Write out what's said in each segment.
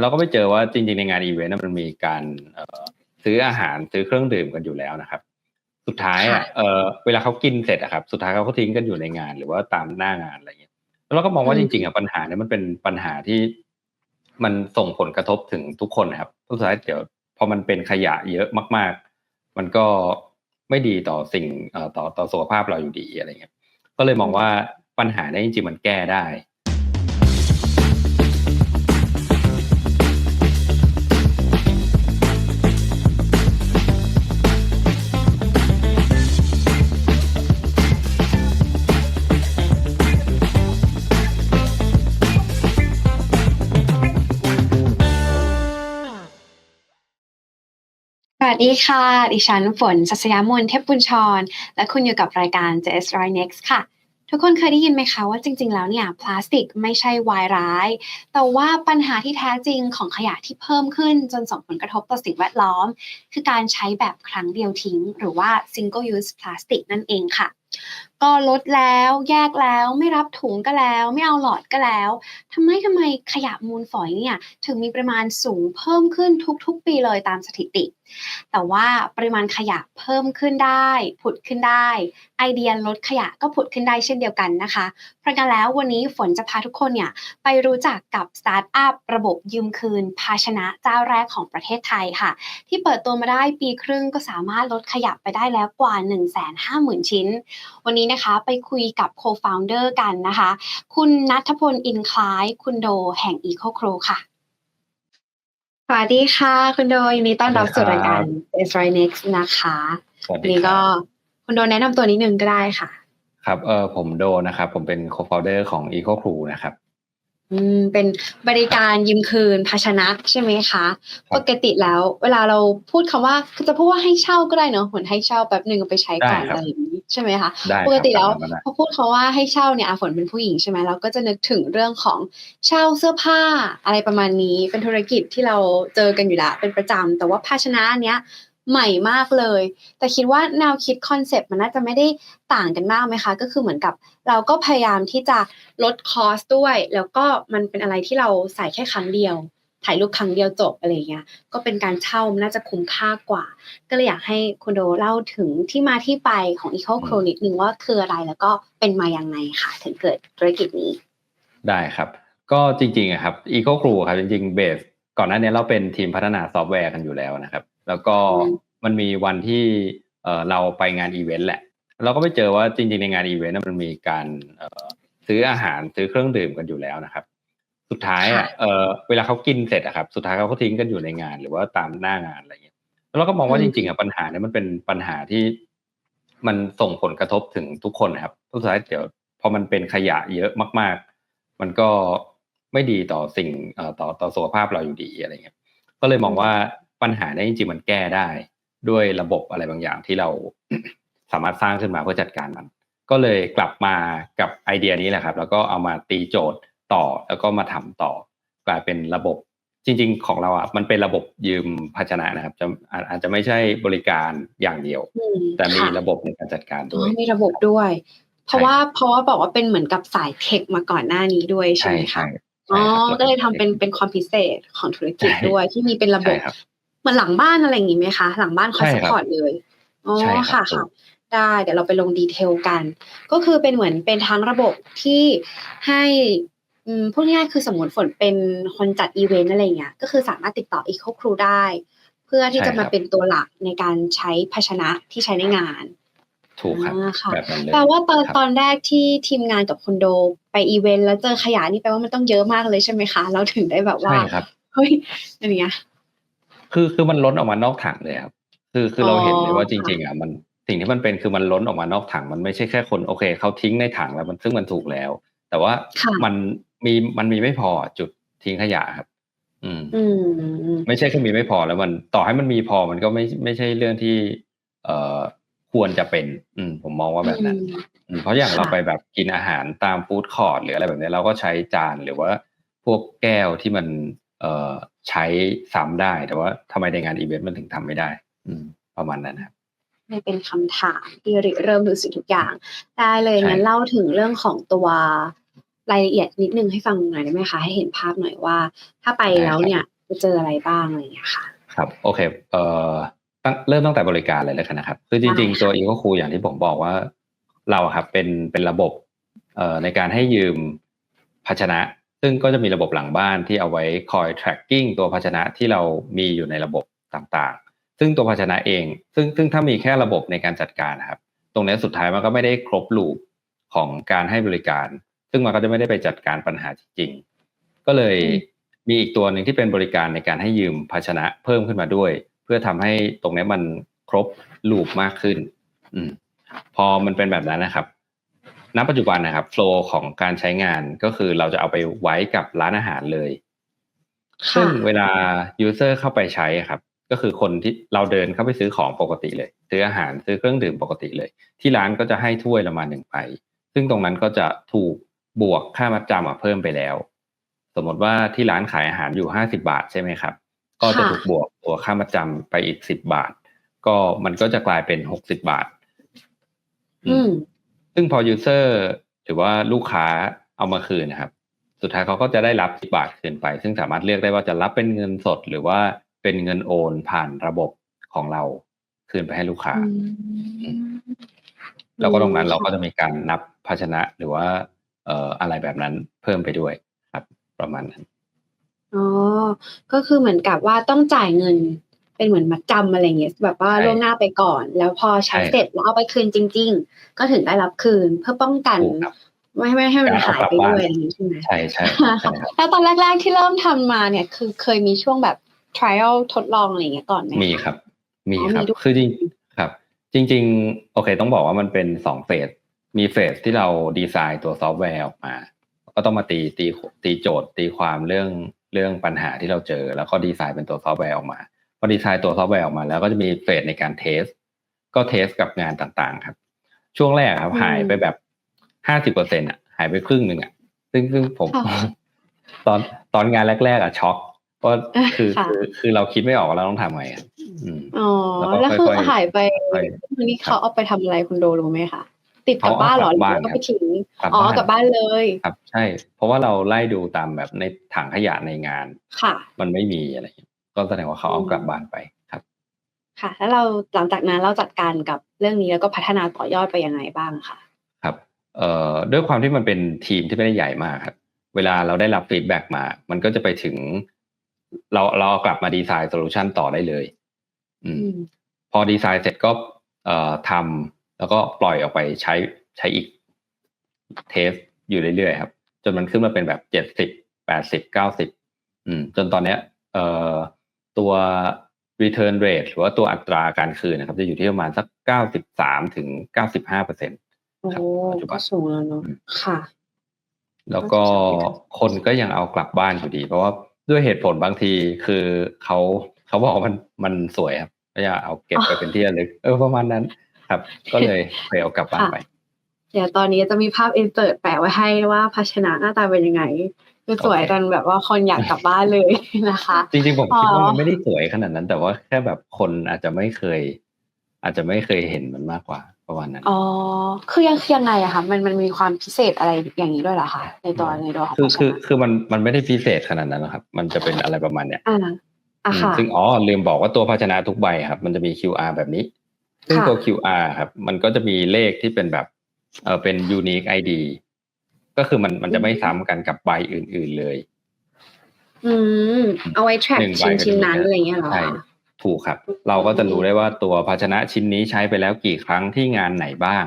เราก็ไปเจอว่าจริงๆในงานอีเวนต์มันมีการเอ่อซื้ออาหารซื้อเครื่องดื่มกันอยู่แล้วนะครับ สุดท้ายอะค่ะเออเวลาเขากินเสร็จอะครับ สุดท้ายเขาก็ทิ้งกันอยู่ในงาน หรือว่าตามหน้างานอะไรเงี้ยแล้วเราก็มองว่าอืจมริงๆอะปัญหาเนี่ยมันเป็นปัญหาที่มันส่งผลกระทบถึงทุกคนนะครับสุดท้ายเดี๋ยวพอมันเป็นขยะเยอะมากๆ มันก็ไม่ดีต่อสิ่งเอ่อต่อต่อสุขภาพเราอยู่ดีอะไรเงี้ย ก็เลยมองว่าปัญหาเนี้จริงๆมันแก้ได้ วัสดีค่ะ ดิฉันฝนศัสยามนเทพบุญชร และคุณอยู่กับรายการ JS r i Next ค่ะ ทุกคนเคยได้ยินไหมคะว่าจริง ๆ แล้วเนี่ยพลาสติกไม่ใช่วายร้าย แต่ว่าปัญหาที่แท้จริงของขยะที่เพิ่มขึ้นจนส่งผลกระทบต่อสิ่งแวดล้อม คือการใช้แบบครั้งเดียวทิ้ง หรือว่า single use plastic นั่นเองค่ะ ก็ลดแล้วแยกแล้วไม่รับถุงก็แล้ว ไม่เอาหลอดก็แล้วทำไมทำไมขยะมูลฝอยเนี่ยถึงมีปริมาณสูงเพิ่มขึ้นทุกๆ ปีเลยตามสถิติ แต่ว่าปริมาณขยะเพิ่มขึ้นได้ ผุดขึ้นได้ ไอเดียลดขยะก็ผุดขึ้นได้เช่นเดียวกันนะคะ เพราะงั้นแล้ววันนี้ฝนจะพาทุกคนเนี่ยไปรู้จักกับสตาร์ทอัพระบบยืมคืน ภาชนะเจ้าแรกของประเทศไทยค่ะ ที่เปิดตัวมาได้ปีครึ่งก็สามารถลดขยะไปได้แล้วกว่า 150,000 ชิ้น วันนี้นะคะไปคุยกับ co-founder กันนะคะ คุณนัทพลอินคล้าย คุณโดแห่ง Eco Crew ค่ะ สวัสดีค่ะ คุณโดยินดีต้อนรับสู่รายการ s r i Next นะคะสวัสวันดีนี้คก็รับคุณโดแนะนำตัวนิดนึงก็ได้ค่ะ ครับเออผมโดนะครับ ผมเป็น co-founder ของ Eco Crew นะครับ อืมเป็นบริการยืมคืนภาชนะใช่ไหมคะครับปกติแล้ว เวลาเราพูดคำว่าคือจะพูดว่าให้เช่าก็ได้เนอะเหมือนให้เช่าแป๊บหนึ่งเอาไปใช้ก่อนได้ครับอะไรอย่างนี้ใช่ไหมคะได้ครับปกติแล้วประมาณนั้นพอพูดคำว่าให้เช่าเนี่ยอาฝนเป็นผู้หญิงใช่ไหมเราก็จะนึกถึงเรื่องของเช่าเสื้อผ้าอะไรประมาณนี้ เป็นธุรกิจที่เราเจอกันอยู่แล้วเป็นประจำแต่ว่าภาชนะอันเนี้ย ใหม่มากเลย แต่คิดว่าแนวคิดคอนเซปต์มันน่าจะไม่ได้ต่างกันมากไหมคะ ก็คือเหมือนกับเราก็พยายามที่จะลดคอสด้วย แล้วก็มันเป็นอะไรที่เราใส่แค่ครั้งเดียว ถ่ายรูปครั้งเดียวจบอะไรอย่างเงี้ย ก็เป็นการเช่ามันน่าจะคุ้มค่ากว่า ก็เลยอยากให้คุณโดเล่าถึงที่มาที่ไปของ Eco c r o นิดนึงว่าคืออะไรแล้วก็เป็นมาอย่างไงค่ะ ถึงเกิดธุรกิจนี้ ได้ครับ ก็จริงๆครับ Eco Crew ครับจริงๆเบสก่อนหน้านี้เราเป็นทีมพัฒนาซอฟต์แวร์กันอยู่แล้วนะครับ แล้วก็อืมมันมีวันที่เอ่อเราไปงานอีเวนต์แหละ เราก็ไปเจอว่าจริงๆในงานอีเวนต์น่ะมันมีการเอ่อซื้ออาหารซื้อเครื่องดื่มกันอยู่แล้วนะครับ สุดท้ายอะเออเวลาเขากินเสร็จอะครับ สุดท้ายเขาก็ทิ้งกันอยู่ในงานหรือว่าตามหน้างานอะไรเงี้ยแล้วเราก็มองว่าอืจมริงๆอะปัญหาเนี่ยมันเป็นปัญหาที่มันส่งผลกระทบถึงทุกคนนะครับสุดท้ายเดี๋ยวพอมันเป็นขยะเยอะมาก ๆ มันก็ไม่ดีต่อสิ่งเอ่อต่อต่อสุขภาพเราอยู่ดีอะไรเงี้ยก็เลยมองว่า ปัญหาเนี้จริงๆมันแก้ได้ ด้วยระบบอะไรบางอย่างที่เราสามารถสร้างขึ้นมาเพื่อจัดการมัน ก็เลยกลับมากับไอเดียนี้แหละครับ แล้วก็เอามาตีโจทย์ต่อแล้วก็มาทำต่อ กลายเป็นระบบจริง ๆ ของเราอะมันเป็นระบบยืมภาชนะนะครับจะอาอาจจะไม่ใช่บริการอย่างเดียวอืมแต่มีค่ะระบบในการจัดการอ๋ด้อวยมีระบบด้วย เพราะใช่ว่าเพราะว่าบอกว่าเป็นเหมือนกับสายเทคมาก่อนหน้านี้ด้วยใช่ใช่ไหมใช่คะใช่อ๋อครับก็เลยทำเป็นเป็นความพิเศษของธุรกิจใช่ด้วยที่มีเป็นระบบใช่ครับเห มือนหลังบ้านอะไรอย่างงี้ไหมคะ หลังบ้านคอยใช่สครับปอร์ตเลยอ๋อใช่ครัค่ะบถูค่ะกได้เดี๋ยวเราไปลงดีเทลกัน ก็คือเป็นเหมือนเป็นทั้งระบบที่ให้อืมพูดง่ายๆคือสมมติฝนเป็นคนจัดอีเวนต์อะไรเงี้ยก็คือสามารถติดต่อ Eco Crew ได้ เพื่อที่ใช่จะมาครับเป็นตัวหลักในการใช้ภาชนะที่ใช้ในงาน ถูกครับอ่าค่ะแบบนั้นเลยแปลว่าตอนครับตอนแรกที่ทีมงานกับคอนโดไปอีเวนต์แล้วเจอขยะนี่แปลว่ามันต้องเยอะมากเลยใช่ไหมคะ เราถึงได้แบบว่าใช่ครับเฮ้ยอะไรเงี้ย คือคือมันล้นออกมานอกถังเลยครับคือคือเราอ๋อเห็นเลยว่าจค่ะริง ๆอะมันสิ่งที่มันเป็นคือมันล้นออกมานอกถัง มันไม่ใช่แค่คนโอเคเขาทิ้งในถังแล้วมันซึ่งมันถูกแล้ว แต่ว่าค่ะมันมีมันมีไม่พอจุดทิ้งขยะครับอืมอืมไม่ใช่แค่มีไม่พอแล้วมันต่อให้มันมีพอมันก็ไม่ไม่ใช่เรื่องที่ เอ่อควรจะเป็น อืม ผมมองว่าแบบนั้นอืมอืมเพราะอย่างค่ะเราไปแบบกินอาหารตามฟู้ดคอร์ทหรืออะไรแบบนี้เราก็ใช้จานหรือว่า พวกแก้วที่มัน เอ่อ ใช้ซ้ำได้ แต่ว่าทำไมในงานอีเวนต์มันถึงทำไม่ได้ อืม ประมาณนั้นครับไม่เป็นคำถามที่ริเริ่มรู้สึกทุกอย่าง ได้เลยใช่งั้นเล่าถึงเรื่องของตัวรายละเอียดนิดนึงให้ฟังหน่อยได้ไหมคะให้เห็นภาพหน่อยว่า ถ้าไปได้แล้วครับเนี่ยจะเจออะไรบ้างอะไรอย่างเงี้ยค่ะ ครับโอเคเอ่อตั้งเริ่มตั้งแต่บริการเลยแล้วกันนะครับ คือจริงได้ๆค่ะตัว e c o c o o อย่างที่ผมบอกว่า เราอะครับเป็นเป็นระบบเอ่อในการให้ยืมภาชนะ ซึ่งก็จะมีระบบหลังบ้านที่เอาไว้คอย tracking ตัวภาชนะที่เรามีอยู่ในระบบต่างๆ ซึ่งตัวภาชนะเอง ซึ่งซึ่งถ้ามีแค่ระบบในการจัดการนะครับ ตรงนี้สุดท้ายมันก็ไม่ได้ครบลูปของการให้บริการ ซึ่งมันก็จะไม่ได้ไปจัดการปัญหาจริงๆ ก็เลยอืมมีอีกตัวหนึ่งที่เป็นบริการในการให้ยืมภาชนะเพิ่มขึ้นมาด้วย เพื่อทำให้ตรงนี้มันครบลูปมากขึ้น อืมพอมันเป็นแบบนั้นนะครับ ณปัจจุบันนะครับโฟล์ของการใช้งานก็คือเราจะเอาไปไว้กับร้านอาหารเลย ซึ่ค่ะงเวลา user เข้าไปใช้อะครับ ก็คือคนที่เราเดินเข้าไปซื้อของปกติเลย ซื้ออาหารซื้อเครื่องดื่มปกติเลย ที่ร้านก็จะให้ถ้วยละมาหนึ่งไป ซึ่งตรงนั้นก็จะถูกบวกค่ามัดจำอะเพิ่มไปแล้ว สมมติว่าที่ร้านขายอาหารอยู่ห้าสิบาทใช่ไหมครับ ก็จะค่ะถูกบวกตัวค่ามัดจำไปอีกสิบบาท ก็มันก็จะกลายเป็นหกสิบาทอืม ซึ่งพอ user หรือว่าลูกค้าเอามาคืนนะครับ สุดท้ายเขาก็จะได้รับ10บาทคืนไป ซึ่งสามารถเลือกได้ว่าจะรับเป็นเงินสดหรือว่าเป็นเงินโอนผ่านระบบของเราคืนไปให้ลูกค้าอืมแล้วก็ตรงนั้นอืมเราก็จะมีการนับภาชนะหรือว่า เอ่ออะไรแบบนั้นเพิ่มไปด้วยครับ ประมาณนั้นอ๋อก็คือเหมือนกับว่าต้องจ่ายเงิน เป็นเหมือนมัดจำอะไรอย่างเงี้ยแบบว่าใช่ล่วงหน้าไปก่อน แล้วพอใช้ใช่เสร็จแล้วเอาไปคืนจริง ๆ ก็ถึงได้รับคืนเพื่อป้องกันถูกครับไม่ไม่ให้มันการเอาหายกลับไปบ้านด้วยอย่างนี้ใช่ไหมใช่ใช่ใช่ครับแล้วตอนแรกๆที่เริ่มทำมาเนี่ย คือเคยมีช่วงแบบ trial ทดลองอะไรอย่างเงี้ยก่อนไหมะมีครับ มีอ๋อครับมีด้วยคือจริงครับ จริง ๆ โอเค ต้องบอกว่ามันเป็นสองเฟสมีเฟสที่เราดีไซน์ตัวซอฟต์แวร์ออกมา ก็ต้องมาตีตีตีโจทย์ตีความเรื่องเรื่องปัญหาที่เราเจอ แล้วก็ดีไซน์เป็นตัวซอฟต์แวร์ออกมา พอดีไซน์ตัวซอฟต์แวร์ออกมาแล้วก็จะมีเฟสในการเทส ก็เทสกับงานต่างๆครับ ช่วงแรกครับอืมหายไปแบบห้าสิบเปอร์เซ็นอะ หายไปครึ่งหนึ่งอะ ซึ่งซึ่งผมค่ะตอนตอนงานแรกๆอะช็อกเพราะคือค่ะคือคือเราคิดไม่ออกว่าเราต้องทำไงอะอืมอ๋อแล้วก็แล้วคือค่อยๆหายไปค่อยวันนี้เขาเอาไปทำอะไรคุณโดรู้ไหมคะติดกลับเขาเอาบ้านเหรอกหลัรืบอบ้านว่าไปทิ้งกลับอ๋อบ้านกลับบ้านเลย ครับ ใช่ เพราะว่าเราไล่ดูตามแบบในถังขยะในงาน ค่ะ มันไม่มีอะไรอย่างเงี้ย ก็แสดงว่าเขาเอากลับบ้านไปครับ ค่ะ แล้วเราหลังจากนั้นเราจัดการกับเรื่องนี้แล้วก็พัฒนาต่อยอดไปยังไงบ้างคะครับเอ่อด้วยความที่มันเป็นทีมที่ไม่ได้ใหญ่มากครับเวลาเราได้รับฟีดแบ็กมา มันก็จะไปถึง เราเราเอากลับมาดีไซน์โซลูชันต่อได้เลยอืมอืม พอดีไซน์เสร็จก็เอ่อทำแล้วก็ปล่อยออกไปใช้ใช้อีกเทสอยู่เรื่อยๆครับ จนมันขึ้นมาเป็นแบบเจ็ดสิบแปดสิบเก้าสิบอืม จนตอนเนี้ย เอ่อ ตัว return rate หรือว่าตัวอัตราการคืนนะครับ จะอยู่ที่ประมาณสักเก้าสิบสามถึงเก้าสิบห้าเปอร์เซ็นโอ้ครับปัจจุบันก็สูงแล้วเนาะอืมค่ะ แล้วก็คนก็ยังเอากลับบ้านอยู่ดี เพราะว่าด้วยเหตุผลบางทีคือเขาเขาบอกว่ามันมันสวยครับก็อยากเอาเก็บไปเป็นที่ระลึก เออประมาณนั้น ครับ ก็เลยไปเอากลับบ้านไป เดี๋ยวตอนนี้จะมีภาพอินเสิร์ตแปะไว้ให้ว่าภาชนะหน้าตาเป็นยังไง คือสวยโอเคกันแบบว่าคนอยากกลับบ้านเลยนะคะ จริงๆผมอ๋อคิดว่ามันไม่ได้สวยขนาดนั้น แต่ว่าแค่แบบคนอาจจะไม่เคย อาจจะไม่เคยเห็นมันมากกว่าประมาณนั้นอ๋อคือยังคือยังไงอะคะมันมันมีความพิเศษอะไรอย่างนี้ด้วยเหรอคะในตัวในตัวของคือภาชคือนะคือมันมันไม่ได้พิเศษขนาดนั้นนะครับ มันจะเป็นอะไรประมาณเนี้ยอ่าอะอืมค่ะซึ่งอ๋อลืมบอกว่าตัวภาชนะทุกใบครับ มันจะมี QR แบบนี้ซึ่งค่ะตัว QR ครับ มันก็จะมีเลขที่เป็นแบบเออเป็น unique ID ก็คือมันมันจะไม่ซ้ำกันกับใบอื่น ๆเลย อืม เอาไว้ track หนึ่งใบชิ้นก็ชิ้นดูนั้นได้อะไรเงี้ยเหรอใช่คะถูกครับ เราก็จะรู้ได้ว่าตัวภาชนะชิ้นนี้ใช้ไปแล้วกี่ครั้งที่งานไหนบ้าง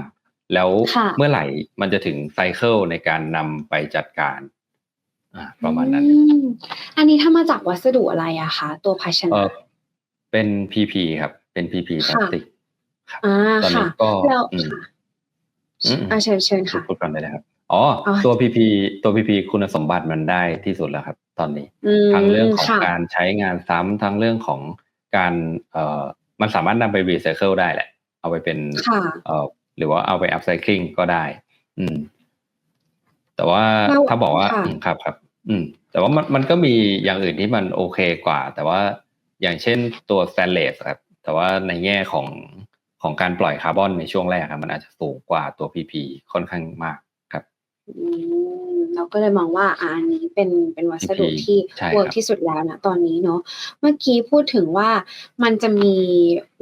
แล้วค่ะเมื่อไหร่มันจะถึงไซเคิลในการนำไปจัดการอ่าประมาณนั้นอืมอันนี้ถ้ามาจากวัสดุอะไรอะคะตัวภาชเอนะอเป็น PP ครับ เป็น PP พลาสติกอ่าตอนนี้ค่ะก็แล้วอืมค่ะอืมอ่าเชิญเชิญค่ะพูดก่อนเลยนะครับ อ๋ออ๋อ ตัว PP ตัว PP คุณสมบัติมันได้ที่สุดแล้วครับ ตอนนี้อืมทั้งเรื่องของค่ะการใช้งานซ้ำทั้งเรื่องของการเอ่อมันสามารถนำไปรีไซเคิลได้แหละ เอาไปเป็นค่ะเอ่อหรือว่าเอาไปอัพไซคลิงก็ได้ อืม แต่ว่าแล้วถ้าบอกว่าค่ะอืมครับครับ อืม แต่ว่ามันมันก็มีอย่างอื่นที่มันโอเคกว่า แต่ว่าอย่างเช่นตัวสแตนเลสครับ แต่ว่าในแง่ของของการปล่อยคาร์บอนในช่วงแรกครับมันอาจจะสูงกว่าตัว PP ค่อนข้างมากครับอืม เราก็เลยมองว่าอาอันนี้เป็นเป็นวัสดุ PP ที่ใช่เวิร์กครับที่สุดแล้วนะตอนนี้เนาะเมื่อกี้พูดถึงว่ามันจะมี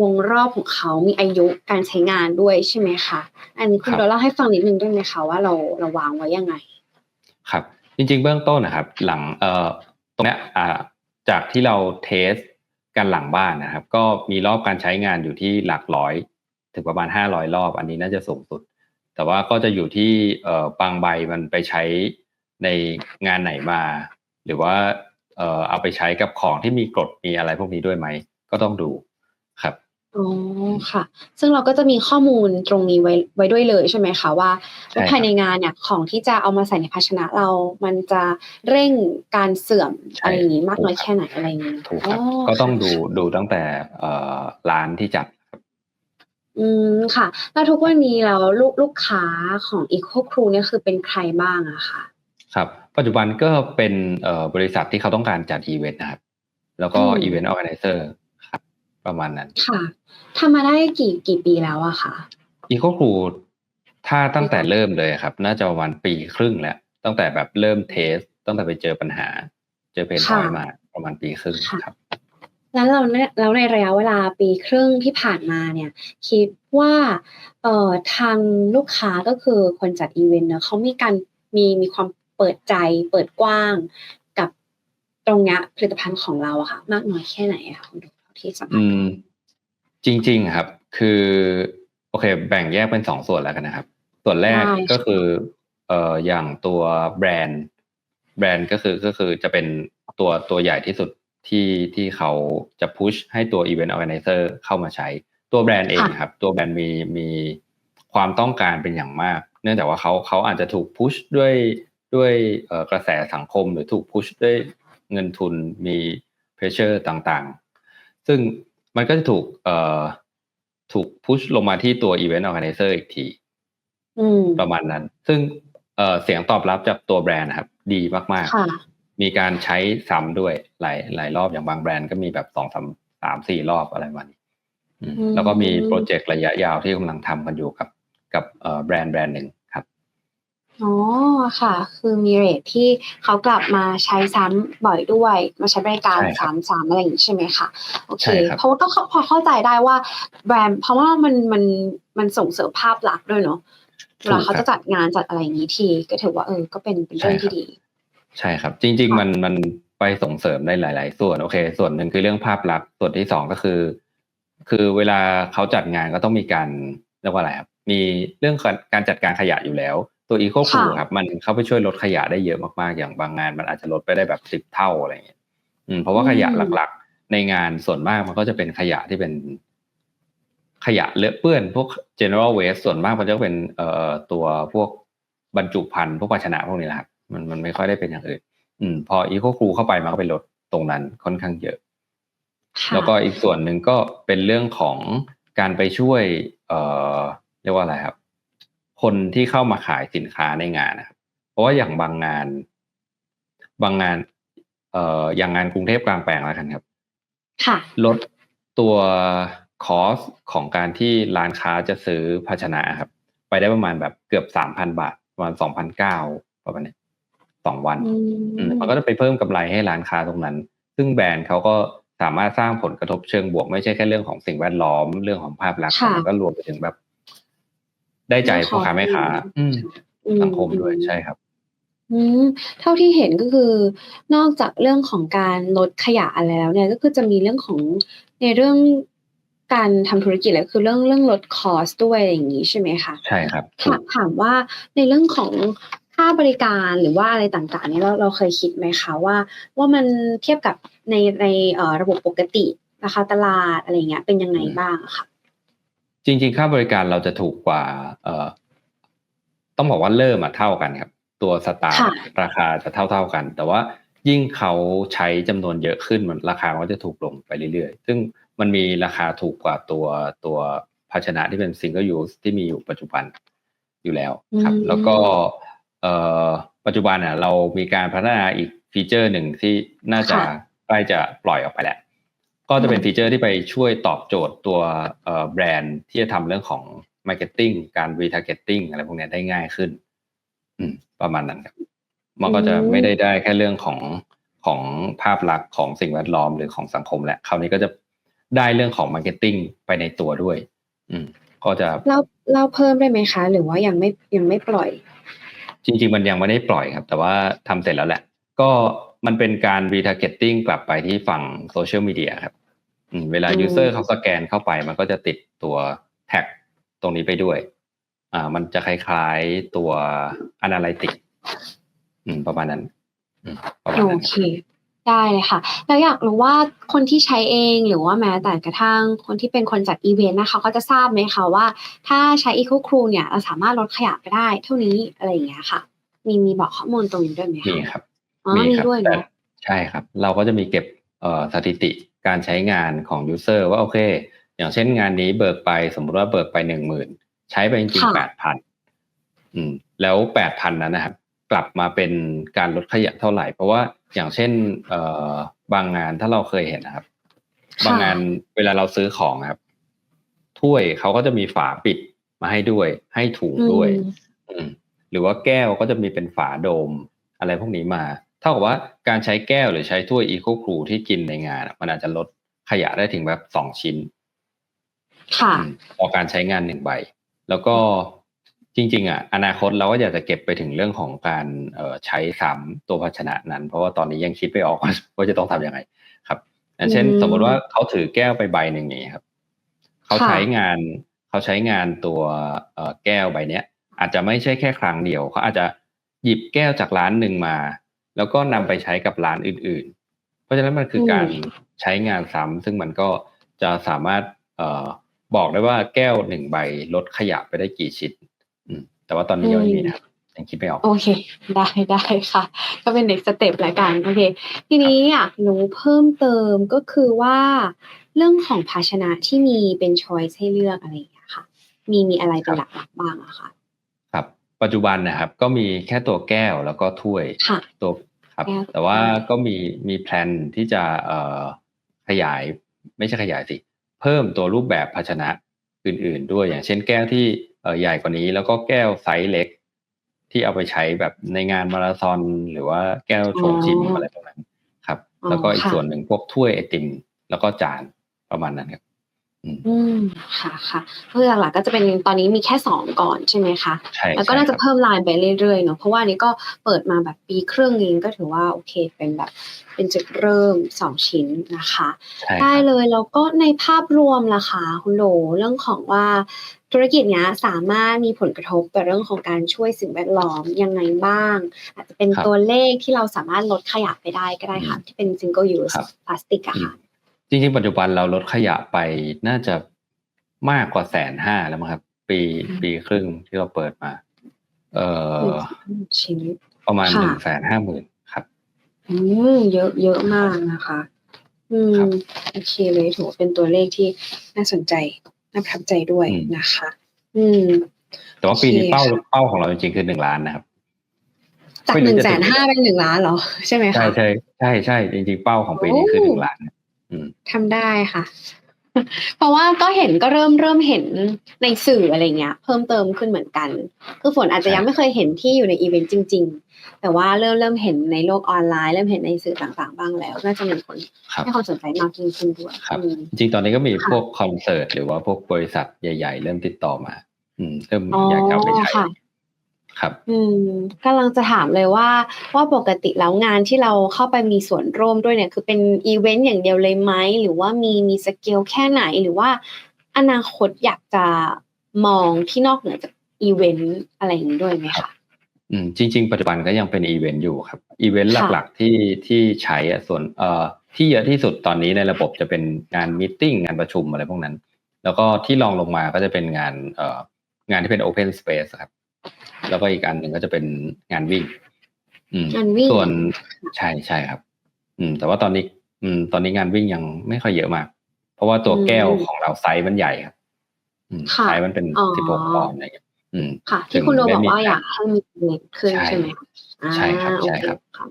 วงรอบของเขามีอายุการใช้งานด้วยใช่ไหมคะอันนี้คุณครับโดเล่าให้ฟังนิดนึงได้ไหมคะว่าเราเราวางไว้ยังไง ครับ จริง ๆ เบื้องต้นนะครับ หลังเอ่อตรงเนี้ยอ่าจากที่เราเทสกันหลังบ้านนะครับ ก็มีรอบการใช้งานอยู่ที่หลักร้อย ถึงประมาณห้าร้อยรอบ อันนี้น่าจะสูงสุด แต่ว่าก็จะอยู่ที่เอ่อบางใบมันไปใช้ในงานไหนมา หรือว่าเอ่อเอาไปใช้กับของที่มีกรดมีอะไรพวกนี้ด้วยไหม ก็ต้องดูครับอ๋อค่ะ ซึ่งเราก็จะมีข้อมูลตรงนี้ไว้ไว้ด้วยเลยใช่ไหมคะว่าใช่ครับภายในงานเนี่ยของที่จะเอามาใส่ในภาชนะเรา มันจะเร่งการเสื่อมใช่อะไรอย่างนี้มากน้อยถูกครับแค่ไหนอะไรอย่างนี้ถูกครับอ๋อก็ต้องค่ะดูดูตั้งแต่เอ่อร้านที่จัดครับ อืม ค่ะ แล้วทุกวันนี้เราลูก ลูกค้าของ Eco Crew เนี่ยคือเป็นใครบ้างอะคะ ครับ ปัจจุบันก็เป็นเอ่อบริษัทที่เขาต้องการจัดอีเวนต์นะครับ แล้วก็อีเวนต์ออแกไนเซอร์ครับ ประมาณนั้น ค่ะ ทำมาได้กี่ กี่ปีแล้วอะคะอีโคครูถ้าตั้งแต่เริ่มเลยครับ น่าจะประมาณปีครึ่งแล้ว ตั้งแต่แบบเริ่ม เทสตั้งแต่ไปเจอปัญหา เจอเพนพอยมา ประมาณปีครึ่งครับ แล้วเราเนี่ยแล้วในระยะเวลาปีครึ่งที่ผ่านมาเนี่ย คิดว่าเอ่อทางลูกค้าก็คือคนจัดอีเวนต์เนอะเขามีการมีมีความเปิดใจเปิดกว้างกับตรงเนี้ยผลิตภัณฑ์ของเราอะค่ะมากน้อยแค่ไหนอะคะคุณดูที่สัมผัอืสมจริง ๆครับ คือโอเค แบ่งแยกเป็นสองส่วนแล้วกันนะครับ ส่วนแรกก็คือเอ่ออย่างตัวแบรนด์ แบรนด์ก็คือก็คือจะเป็นตัวตัวใหญ่ที่สุด ที่ที่เขาจะพุชให้ตัว Event Organizer เข้ามาใช้ ตัวแบรนด์เองครับ ตัวแบรนด์มีมีความต้องการเป็นอย่างมาก เนื่องจากว่าเขาเขาอาจจะถูกพุชด้วยด้วยเอ่อกระแสสังคมหรือถูกพุชด้วยเงินทุนมีเพรสเชอร์ต่างๆ ซึ่งมันก็จะถูกเอ่อถูกพุชลงมาที่ตัว Event Organizer อีกทีอืมประมาณนั้น ซึ่งเอ่อเสียงตอบรับจากตัวแบรนด์นะครับ ดีมากค่ะๆ มีการใช้ซ้ำด้วยหลายหลายรอบอย่างบางแบรนด์ก็มีแบบสองสามสามสี่รอบอะไรประมาณนี้อืมอืมแล้วก็มีโปรเจกต์ระยะยาวที่กำลังทำกันอยู่กับกับเอ่อแบรนด์แบรนด์หนึ่งครับอ๋อค่ะ คือมีเรทที่เขากลับมาใช้ซ้ำบ่อยด้วย มาใช้บริการใช่ครับซ้ำๆอะไรอย่างนี้ใช่ไหมคะโอเคใช่ครับเพราะว่าก็เข้าพอเข้าใจได้ว่าแบรนด์เพราะว่ามันมันมันส่งเสริมภาพลักษณ์ด้วยเนาะเวลาเขาจะจัดงานจัดอะไรอย่างนี้ที ก็ถือว่าเออก็เป็นเป็นเรื่องที่ดี ใช่ครับ จริง ๆ มันมันไปส่งเสริมได้หลาย ๆ ส่วนโอเค ส่วนหนึ่งคือเรื่องภาพลักษณ์ส่วนที่สองก็คือ คือเวลาเขาจัดงานก็ต้องมีการเรียกว่าอะไรครับ มีเรื่องการการจัดการขยะอยู่แล้ว ตัวอีโคคูค่ะครับ มันเข้าไปช่วยลดขยะได้เยอะมากๆ อย่างบางงาน มันอาจจะลดไปได้แบบสิบเท่าอะไรอย่างเงี้ยอืมเพราะว่าขยะหลักๆ ในงานส่วนมากมันก็จะเป็นขยะที่เป็นขยะเลอะเปื้อน พวก general waste ส่วนมากมันจะเป็นเอ่อตัวพวกบรรจุภัณฑ์พวกภาชนะพวกนี้แหละครับ มันมันไม่ค่อยได้เป็นอย่างอื่น อืม พออีโคคูเข้าไปมันก็ไปลดตรงนั้นค่อนข้างเยอะค่ะแล้วก็อีกส่วนหนึ่งก็เป็นเรื่องของการไปช่วย เอ่อ เรียกว่าอะไรครับ คนที่เข้ามาขายสินค้าในงานนะครับ เพราะว่าอย่างบางงาน บางงาน เอ่อ อย่างงานกรุงเทพกลางแปลงแล้วกันครับ ค่ะ ลดตัวคอสของการที่ร้านค้าจะซื้อภาชนะครับ ไปได้ประมาณแบบเกือบสามพันบาทประมาณสองพันเก้าประมาณนี้ สองวันอือืมมมันก็จะไปเพิ่มกำไรให้ร้านค้าตรงนั้น ซึ่งแบรนด์เขาก็สามารถสร้างผลกระทบเชิงบวก ไม่ใช่แค่เรื่องของสิ่งแวดล้อมเรื่องของภาพลักษณ์ค่ะแต่มันก็รวมไปถึงแบบ ได้ใจพ่อค้าแม่ค้าอืมอืสังคมด้วยใช่ครับอืมเท่าที่เห็นก็คือนอกจากเรื่องของการลดขยะอะไรแล้ว เนี่ยก็คือจะมีเรื่องของในเรื่องการทำธุรกิจแล้วคือเรื่องเรื่องลดคอสด้วยอะไรอย่างนี้ใช่ไหมคะใช่ครับถามถามว่าในเรื่องของ ค่าบริการหรือว่าอะไรต่างๆเนี่ยเราเราเคยคิดไหมคะว่า ว่ามันเทียบกับในในเอ่อระบบปกติราคาตลาดอะไรเงี้ยเป็นยังไงบ้างอะค่ะจริง ๆ ค่าบริการเราจะถูกกว่าเอ่อต้องบอกว่าเริ่มอะเท่ากันครับ ตัวสตาร์ทค่ะราคาจะเท่าๆกัน แต่ว่ายิ่งเขาใช้จำนวนเยอะขึ้นมันราคามันก็จะถูกลงไปเรื่อยๆ ซึ่งมันมีราคาถูกกว่าตัวตัวภาชนะที่เป็น single use ที่มีอยู่ปัจจุบันอยู่แล้วครับอืมแล้วก็เอ่อ ปัจจุบันอะเรามีการพัฒนาอีกฟีเจอร์หนึ่งที่น่าจะค่ะใกล้จะปล่อยออกไปแล้ว ก็จะเป็นฟีเจอร์ที่ไปช่วยตอบโจทย์ตัวเอ่อแบรนด์ที่จะทำเรื่องของ Marketing การ Retargeting อะไรพวกเนี้ยได้ง่ายขึ้นอืมประมาณนั้นครับ มันก็จะอืมไม่ได้ได้แค่เรื่องของของภาพลักษณ์ของสิ่งแวดล้อมหรือของสังคมแหละ คราวนี้ก็จะได้เรื่องของมาร์เก็ตติ้งไปในตัวด้วย อืม ก็จะเล่าเล่าเพิ่มได้ไหมคะ หรือว่ายังไม่ยังไม่ปล่อย จริง ๆ มันยังไม่ได้ปล่อยครับ แต่ว่าทำเสร็จแล้วแหละ ก็มันเป็นการรีทาร์เก็ตติ้งกลับไปที่ฝั่งโซเชียลมีเดียครับอืมเวลาอืมยูเซอร์เขาสแกนเข้าไป มันก็จะติดตัวแท็กตรงนี้ไปด้วย อ่า มันจะคล้ายๆตัว Analytics อืม ประมาณนั้นอืมประมาณโอนั้นเค ได้เลยค่ะ แล้วอยากรู้ว่าคนที่ใช้เองหรือว่าแม้แต่กระทั่งคนที่เป็นคนจัดอีเวนต์นะคะก็จะทราบไหมคะว่า ถ้าใช้ Eco Crew เนี่ยเราสามารถลดขยะไปได้ เท่านี้อะไรอย่างเงี้ยค่ะ มีมีบอกข้อมูลตรงนี้ด้วยไหมมีคะครับอ๋อมีครับด้วยแต่เนาะใช่ครับ เราก็จะมีเก็บเอ่อสถิติการใช้งานของยูเซอร์ว่าโอเค อย่างเช่นงานนี้เบิกไปสมมุติว่าเบิกไปหนึ่งหมื่นใช้ไปจริงๆแปดพันอืม แล้วแปดพันนั้นนะครับ กลับมาเป็นการลดขยะเท่าไหร่ เพราะว่า อย่างเช่น เอ่อบางงานถ้าเราเคยเห็นนะครับ บางงานเวลาเราซื้อของครับ ถ้วยเขาก็จะมีฝาปิดมาให้ด้วย ให้ถุงด้วย อืมอืมหรือว่าแก้วก็จะมีเป็นฝาโดมอะไรพวกนี้มาเท่ากับว่าการใช้แก้วหรือใช้ถ้วยอีโคครูที่กินในงานอะมันอาจจะลดขยะได้ถึงแบบสองชิ้น ค่ะอืมต่อการใช้งานหนึ่งใบ แล้วก็ จริงๆอะอนาคตเราก็อยากจะเก็บไปถึงเรื่องของการเอ่อใช้ซ้ำตัวภาชนะนั้น เพราะว่าตอนนี้ยังคิดไม่ออกว่าว่าจะต้องทำยังไงครับอย่างเช่นอืมสมมติว่าเขาถือแก้วไปใบหนึ่งอย่างนี้ยครับ เขาค่ะใช้งานเขาใช้งานตัวเอ่อแก้วใบเนี้ย อาจจะไม่ใช่แค่ครั้งเดียวเขาอาจจะหยิบแก้วจากร้านหนึ่งมา แล้วก็นำไปใช้กับร้านอื่น ๆ เพราะฉะนั้นมันคือการใช้งานซ้ำซึ่งมันก็จะสามารถเอ่อบอกได้ว่าแก้วหนึ่งใบลดขยะไปได้กี่ชิ้นอืม แต่ว่าตอนนี้ยังไม่มีนะครับยังคิดไม่ออก โอเค ได้ได้ค่ะ ก็เป็น next step ละกันโอเค ทีนี้อยากรู้เพิ่มเติมก็คือว่า เรื่องของภาชนะที่มีเป็น choice ให้เลือกอะไรอย่างเงี้ยค่ะ มีมีอะไรเป็นหลักๆบ้างอะคะครับ ปัจจุบันนะครับ ก็มีแค่ตัวแก้วแล้วก็ถ้วยค่ะตัวครับแก้วแต่ว่าถ้วยก็มีมีแพลนที่จะเอ่อขยายไม่ใช่ขยายสิ เพิ่มตัวรูปแบบภาชนะอื่น ๆ ด้วยอย่างเช่นแก้วที่เอ่อ ใหญ่กว่านี้ แล้วก็แก้วไซส์เล็ก ที่เอาไปใช้แบบในงานมาราธอนหรือว่าแก้วชงชิมอะไรประมาณนั้นครับอ๋อแล้วก็อีกค่ะส่วนหนึ่งพวกถ้วยไอติม แล้วก็จานประมาณนั้นครับ อืมค่ะค่ะเพื่อหลักๆก็จะเป็นตอนนี้มีแค่สองก่อนใช่ไหมคะ ใช่แล้วก็ใช่น่าจะครับ เพิ่มไลน์ไปเรื่อยๆเนาะเพราะว่าอันนี้ก็เปิดมาแบบปีครึ่งเองก็ถือว่าโอเคเป็นแบบเป็นจุดเริ่มสองชิ้นนะคะ ใช่คได้รับ เลยแล้วก็ในภาพรวมล่ะคะคุณโหลเรื่องของว่าธุรกิจเนี้ยสามารถมีผลกระทบกับเรื่องของการช่วยสิ่งแวดล้อมยังไงบ้าง อาจจะเป็นครับ ตัวเลขที่เราสามารถลดขยะไปได้ก็ได้ค่ะ ที่เป็น single use ครับ พลาสติกอะค่ะ จริงๆ ปัจจุบันเราลดขยะไปน่าจะมากกว่าแสนห้าแล้วมั้งครับ ปีอืมปีครึ่งที่เราเปิดมา เอ่อหนึ่งชิ้นประมาณหค่ะนึ่งแสนห้าหมื่นครับอืมเยอะเยอะมากนะคะ อืมครับโอเคเลยถือว่าเป็นตัวเลขที่น่าสนใจน่าประทับใจด้วยอืมนะคะ อืม แต่ว่าปีนี้โอเคเป้าค่ะเป้าของเราจริงๆคือหนึ่งล้านนะครับจากไม่หรู้นึ่งจะแสถึนงห้าเป็นหนึ่งล้านเหรอใช่ไหมใช่คะใช่ใช่ใช่จริงๆเป้าของปีนี้คือโอ้หนึ่งล้านอืม ทำได้ค่ะ เพราะว่าก็เห็นก็เริ่มเริ่มเห็นในสื่ออะไรเงี้ย เพิ่มเติมขึ้นเหมือนกัน คือฝนอาจจะยังไม่เคยเห็นที่อยู่ในอีเวนต์จริง ๆ แต่ว่าเริ่มเริ่มเห็นในโลกออนไลน์ เริ่มเห็นในสื่อต่างๆ บ้างแล้ว น่าจะมีคนครับให้ความสนใจมากยิ่งขึ้นด้วยครับอืมจริงๆตอนนี้ก็มีค่ะพวกคอนเสิร์ตหรือว่าพวกบริษัทใหญ่ ๆ เริ่มติดต่อมา อืมเริ่มอ๋ออยากจะเอาไปใช้ ค่ะครับ อืมกำลังจะถามเลยว่าว่าปกติแล้วงานที่เราเข้าไปมีส่วนร่วมด้วยเนี่ย คือเป็นอีเวนต์อย่างเดียวเลยไหมหรือว่ามีมีสเกลแค่ไหนหรือว่า อนาคตอยากจะมองที่นอกเหนือจากอีเวนต์อะไรอย่างนี้ด้วยไหมคะอืมจริง ๆ ปัจจุบันก็ยังเป็นอีเวนต์อยู่ครับอีเวนต์ค่ะหลักๆที่ที่ใช้อะส่วนเอ่อที่เยอะที่สุดตอนนี้ในระบบจะเป็นงานม e e งงานประชุมอะไรพวกนั้น แล้วก็ที่รองลงมาก็จะเป็นงานเอ่องานที่เป็น Open Space ครับ แล้วก็อีกอันหนึ่งก็จะเป็นงานวิ่ง อืมงานวิ่งส่วนใช่ใช่ครับ อืม แต่ว่าตอนนี้ อืม ตอนนี้งานวิ่งยังไม่ค่อยเยอะมาก เพราะว่าตัวอืมแก้วของเราไซส์มันใหญ่ครับอืมค่ะไซส์มันเป็นอ๋อสิบหกปอนด์อะไรอย่างเงี้ยอืม ค่ะถึที่งคุณโนได้บอกมีว่าการอยากให้มีเล็กขึ้นใช่ใช่ไหมคะอ่าใช่ครับโอใช่เคครับครับ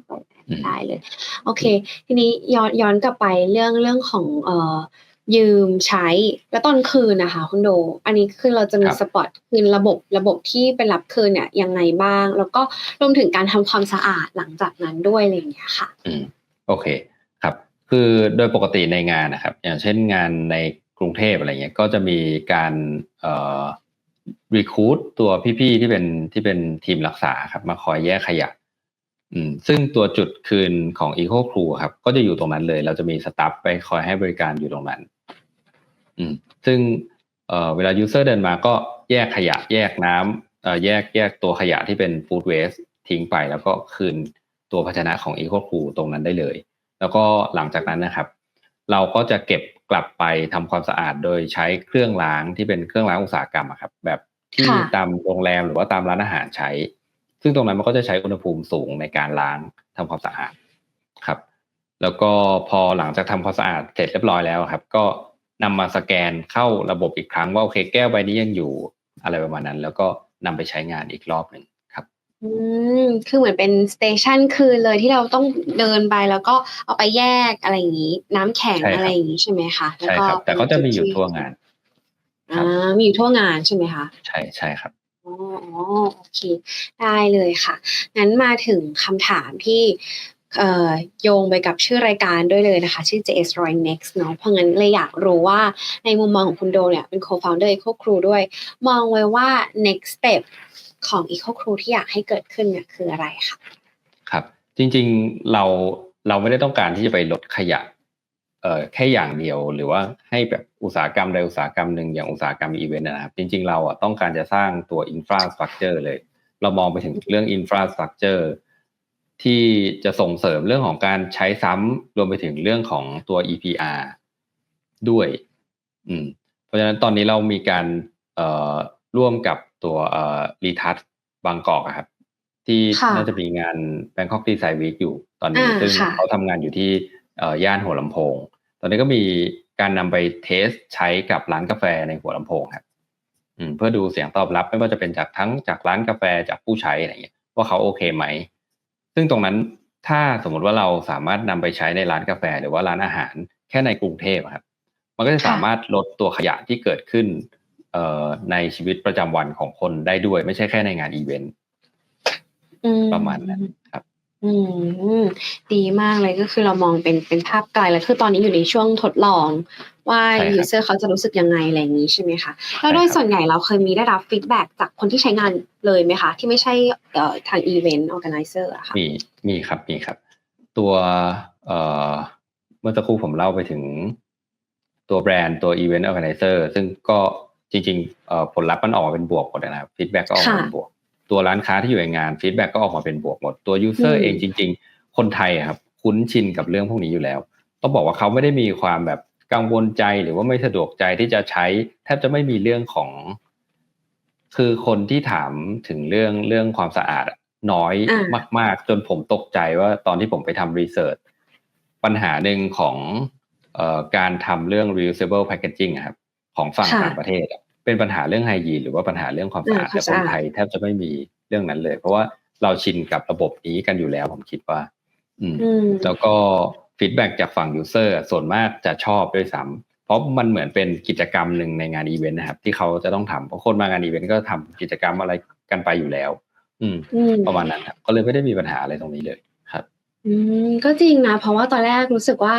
อืมได้เลย โอเค ทีนี้ย้อนย้อนกลับไปเรื่องเรื่องของเอ่อ ยืมใช้ แล้วตอนคืนนะคะคุณโด อันนี้คือเราจะมีครับสปอตคืนระบบระบบที่เป็นรับคืนเนี่ยยังไงบ้าง แล้วก็รวมถึงการทำความสะอาดหลังจากนั้นด้วยอะไรอย่างเงี้ยค่ะอืมโอเคครับ คือโดยปกติในงานนะครับ อย่างเช่นงานในกรุงเทพอะไรเงี้ยก็จะมีการเอ่อรีคูดตัวพี่ๆที่เป็นที่เป็นทีมรักษาครับ มาคอยแยกขยะอืมซึ่งตัวจุดคืนของ Eco Crew ครับ ก็จะอยู่ตรงนั้นเลย เราจะมีสตาฟไปคอยให้บริการอยู่ตรงนั้น อืมซึ่งเอ่อเวลา user เดินมาก็แยกขยะแยกน้ำเอ่อแยกแยกตัวขยะที่เป็น food waste ทิ้งไปแล้วก็คืนตัวภาชนะของ Eco Crew ตรงนั้นได้เลย แล้วก็หลังจากนั้นนะครับ เราก็จะเก็บกลับไปทำความสะอาดโดยใช้เครื่องล้างที่เป็นเครื่องล้างอุตสาหกรรมอะครับ แบบที่ค่ะตามโรงแรมหรือว่าตามร้านอาหารใช้ ซึ่งตรงนั้นมันก็จะใช้อุณหภูมิสูงในการล้างทำความสะอาดครับ แล้วก็พอหลังจากทำความสะอาดเสร็จเรียบร้อยแล้วครับ ก็ นำมาสแกนเข้าระบบอีกครั้งว่าโอเคแก้วใบนี้ยังอยู่อะไรประมาณนั้น แล้วก็นำไปใช้งานอีกรอบหนึ่งครับ อืมคือเหมือนเป็นสเตชันคืนเลยที่เราต้องเดินไปแล้วก็เอาไปแยกอะไรอย่างนี้ น้ำแข็งใช่ครับอะไรอย่างนี้ใช่ไหมคะแล้วใช่ก็ครับ แต่ก็จะมีอยู่ทั่วงานอ่ามีอยู่ทั่วงานใช่ไหมคะใช่ใช่ครับอ๋ออ๋อโอเค ได้เลยค่ะ งั้นมาถึงคำถามที่เอ่อ โยงไปกับชื่อรายการด้วยเลยนะคะ ชื่อ JS Roy Next เนาะเพราะงั้นเลยอยากรู้ว่าในมุมมองของคุณโดเนี่ยเป็น co-founder Eco Crew ด้วย มองไว้ว่า next step ของ Eco Crew ที่อยากให้เกิดขึ้นเนี่ยคืออะไรคะครับ จริงๆเราเราไม่ได้ต้องการที่จะไปลดขยะเอ่อแค่อย่างเดียวหรือว่าให้แบบอุตสาหกรรมใดอุตสาหกรรมหนึ่งอย่างอุตสาหกรรมอีเวนต์นะครับ จริง ๆ เราอะต้องการจะสร้างตัวอินฟราสตรักเจอร์เลย เรามองไปถึงเรื่องอินฟราสตรักเจอร์ ที่จะส่งเสริมเรื่องของการใช้ซ้ำรวมไปถึงเรื่องของตัว EPR ด้วย อืม เพราะฉะนั้นตอนนี้เรามีการเอ่อร่วมกับตัวเอ่อรีทัชบางกอกอะครับ ที่ค่ะน่าจะมีงาน Bangkok Design Week อยู่ตอนนี้อ่าซึ่งค่ะเขาทำงานอยู่ที่เอ่อย่านหัวลำโพง ตอนนี้ก็มีการนำไปเทสใช้กับร้านกาแฟในหัวลำโพงครับอืมเพื่อดูเสียงตอบรับไม่ว่าจะเป็นจากทั้งจากร้านกาแฟจากผู้ใช้อะไรเงี้ยว่าเขาโอเคไหม ซึ่งตรงนั้นถ้าสมมติว่าเราสามารถนำไปใช้ในร้านกาแฟหรือว่าร้านอาหารแค่ในกรุงเทพอะครับ มันก็จะค่ะสามารถลดตัวขยะที่เกิดขึ้นเอ่อในชีวิตประจำวันของคนได้ด้วย ไม่ใช่แค่ในงานอีเวนต์อืประมาณนั้นครับ อืม ดีมากเลยก็คือเรามองเป็นเป็นภาพไกลแล้วคือตอนนี้อยู่ในช่วงทดลอง ว่าใช่ครับ user เขาจะรู้สึกยังไงอะไรอย่างนี้ใช่ไหมคะแล้วใช่โดยครับส่วนใหญ่เราเคยมีได้รับฟีดแบ็จากคนที่ใช้งานเลยไหมคะที่ไม่ใช่เอ่อทางอีเวนต์ organizer อะค่ะมีมีครับมีครับ ตัวเอ่อเมื่อสักครู่ผมเล่าไปถึงตัวแบรนด์ตัว Event Organizer ซึ่งก็จริงๆเอ่อผลลัพธ์มันออกมาเป็นบวกหมดนะครับฟีดแบ็กก็ออกมาเป็นค่ะบวก ตัวร้านค้าที่อยู่ในงานฟีดแบ็กก็ออกมาเป็นบวกหมด ตัว User อืมเองจริง ๆ คนไทยอะครับ คุ้นชินกับเรื่องพวกนี้อยู่แล้ว ต้องบอกว่าเขาไม่ได้มีความแบบ กังวลใจหรือว่าไม่สะดวกใจที่จะใช้แทบจะไม่มีเรื่องของ คือคนที่ถามถึงเรื่องเรื่องความสะอาดอะน้อยอ่ามาก ๆ จนผมตกใจว่าตอนที่ผมไปทำรีเสิร์ชปัญหาหนึ่งของเอ่อการทำเรื่อง reusable packaging อะครับ ของฝั่งค่ะต่างประเทศอะเป็นปัญหาเรื่องไฮยีนหรือว่าปัญหาเรื่องความสะอาดเรื่องแต่ความคนสะอาดไทยแทบจะไม่มีเรื่องนั้นเลย เพราะว่าเราชินกับระบบนี้กันอยู่แล้วผมคิดว่า อืมอืมแล้วก็ ฟีดแบ็จากฝั่งยูเซอร์ส่วนมากจะชอบด้วยซ้ำเพราะมันเหมือนเป็นกิจกรรมหนึ่งในงานอีเวนต์นะครับ ที่เขาจะต้องทำเพราะคนมางานอีเวนต์ก็ทำกิจกรรมอะไรกันไปอยู่แล้วอืมอืม ประมาณนั้นครับก็เลยไม่ได้มีปัญหาอะไรตรงนี้เลยครับ อืมก็จริงนะ เพราะว่าตอนแรกรู้สึกว่า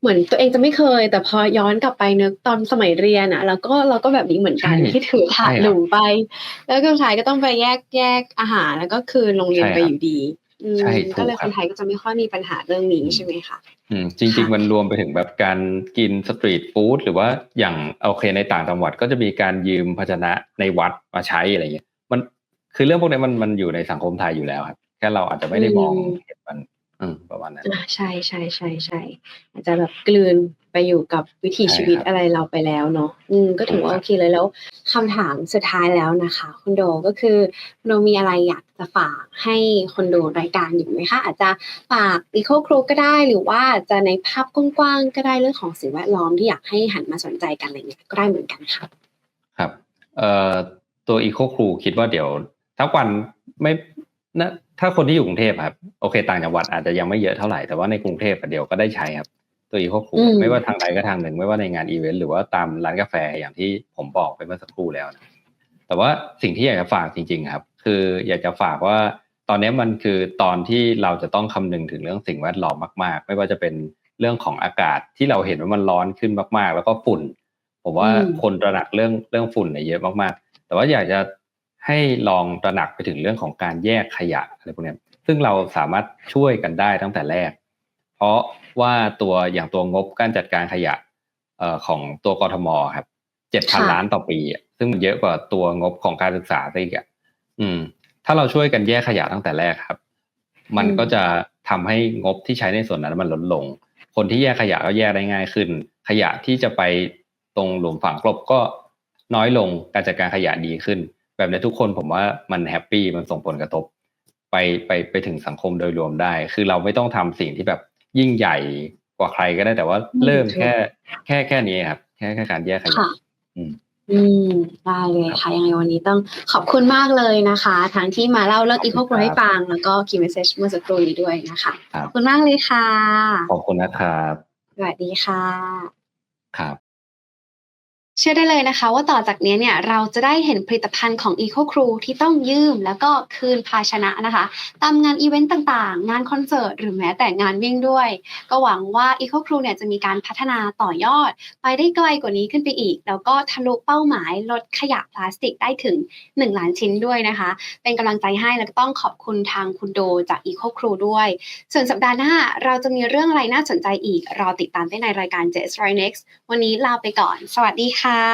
เหมือนตัวเองจะไม่เคย แต่พอย้อนกลับไปนึกตอนสมัยเรียนอะแล้วก็เราก็แบบนี้เหมือนกันใช่ที่ถือถาดใช่ครับหลุมไป แล้วก็สุดท้ายก็ต้องไปแยกแยกอาหารแล้วก็คืนโรงเรียนใช่ไปครับอยู่ดีอืม ใช่ถูกก็เลยคครับนไทยก็จะไม่ค่อยมีปัญหาเรื่องนี้ใช่ไหมคะอืมจริง ๆ มันรวมไปถึงแบบการกินสตรีทฟู้ดหรือว่าอย่างโอเคในต่างจังหวัดก็จะมีการยืมภาชนะในวัดมาใช้อะไรเงี้ยมันคือเรื่องพวกนี้มันมันอยู่ในสังคมไทยอยู่แล้วครับแค่เราอาจจะไม่ได้มองอืมเห็นมัน อืมประมาณนั้นอะใช่ใช่ใช่ใช่อาจจะแบบกลืน ไปอยู่กับวิถีใช่ชีวิตครับอะไรเราไปแล้วเนาะอืมก็ถือว่าถูโอกครับเคเลยแล้วคำถามสุดท้ายแล้วนะคะ คุณโดก็คือคุณโดมีอะไรอยากจะฝากให้คนดูรายการอยู่ไหมคะ อาจจะฝาก Eco Crew ก็ได้หรือว่าจะในภาพกว้างๆก็ได้เรื่องของสิ่งแวดล้อมที่อยากให้หันมาสนใจกันอะไรเงี้ยก็ได้เหมือนกันค่ะครับเอ่อตัว Eco Crew คิดว่าเดี๋ยวทักวันไม่นะถ้าคนที่อยู่กรุงเทพครับโอเค ต่างจังหวัดอาจจะยังไม่เยอะเท่าไหร่แต่ว่าในกรุงเทพอะเดี๋ยวก็ได้ใช้ครับ ตัวอีโคคูอืมไม่ว่าทางใดก็ทางหนึ่ง ไม่ว่าในงานอีเวนต์หรือว่าตามร้านกาแฟอย่างที่ผมบอกไปเมื่อสักครู่แล้วนะแต่ว่าสิ่งที่อยากจะฝากจริง ๆ ครับ คืออยากจะฝากว่าตอนนี้มันคือตอนที่เราจะต้องคำนึงถึงเรื่องสิ่งแวดล้อมมาก ๆ ไม่ว่าจะเป็นเรื่องของอากาศที่เราเห็นว่ามันร้อนขึ้นมาก ๆ แล้วก็ฝุ่น ผมว่าอืมคนตระหนักเรื่องเรื่องฝุ่นเนี่ยเยอะมากๆ แต่ว่าอยากจะให้ลองตระหนักไปถึงเรื่องของการแยกขยะอะไรพวกเนี้ยซึ่งเราสามารถช่วยกันได้ตั้งแต่แรก เพราะ ว่าตัวอย่างตัวงบการจัดการขยะเอ่อของตัวกทมครับเจ็ดพันค่ะล้านต่อปีอะซึ่งมันเยอะกว่าตัวงบของการศึกษาซะอีกอะอืม ถ้าเราช่วยกันแยกขยะตั้งแต่แรกครับ มันอืมก็จะทำให้งบที่ใช้ในส่วนนั้นมันลดลง คนที่แยกขยะก็แยกได้ง่ายขึ้น ขยะที่จะไปตรงหลุมฝังกลบก็น้อยลงการจัดการขยะดีขึ้น แบบนี้ทุกคนผมว่ามันแฮปปี้มันส่งผลกระทบ ไปไปไปถึงสังคมโดยรวมได้ คือเราไม่ต้องทำสิ่งที่แบบ ยิ่งใหญ่กว่าใครก็ได้แต่ว่าอืมเริ่มถูกแค่ แค่แค่นี้ครับ แค่แค่การแยกขยะค่ะอืมอืมได้เลยค่ะ ยังไงวันนี้ต้องขอบคุณมากเลยนะคะ ทั้งที่มาเล่าเรื่องขอบอีคุโคณโปรครับให้ฟัง แล้วก็คีย์เมสเซจเมื่อสักครู่นี้ด้วยนะคะครัขบอบคุณมากเลยค่ะ ขอบคุณนะครับ สวัสดีค่ะ ครับ เชื่อได้เลยนะคะว่าต่อจากนี้เนี่ยเราจะได้เห็นผลิตภัณฑ์ของ Eco Crew ที่ต้องยืมแล้วก็คืนภาชนะนะคะ ตามงานอีเวนต์ต่างๆ งานคอนเสิร์ตหรือแม้แต่งานวิ่งด้วย ก็หวังว่า Eco Crew เนี่ยจะมีการพัฒนาต่อยอด ไปได้ไกลกว่านี้ขึ้นไปอีก แล้วก็ทะลุเป้าหมายลดขยะพลาสติกได้ถึง 1 ล้านชิ้นด้วยนะคะ เป็นกำลังใจให้แล้วก็ต้องขอบคุณทางคุณโดจาก Eco Crew ด้วย ส่วนสัปดาห์หน้าเราจะมีเรื่องอะไรน่าสนใจอีกรอติดตามได้ในรายการ JS Right Next วันนี้ลาไปก่อน สวัสดีค่ะ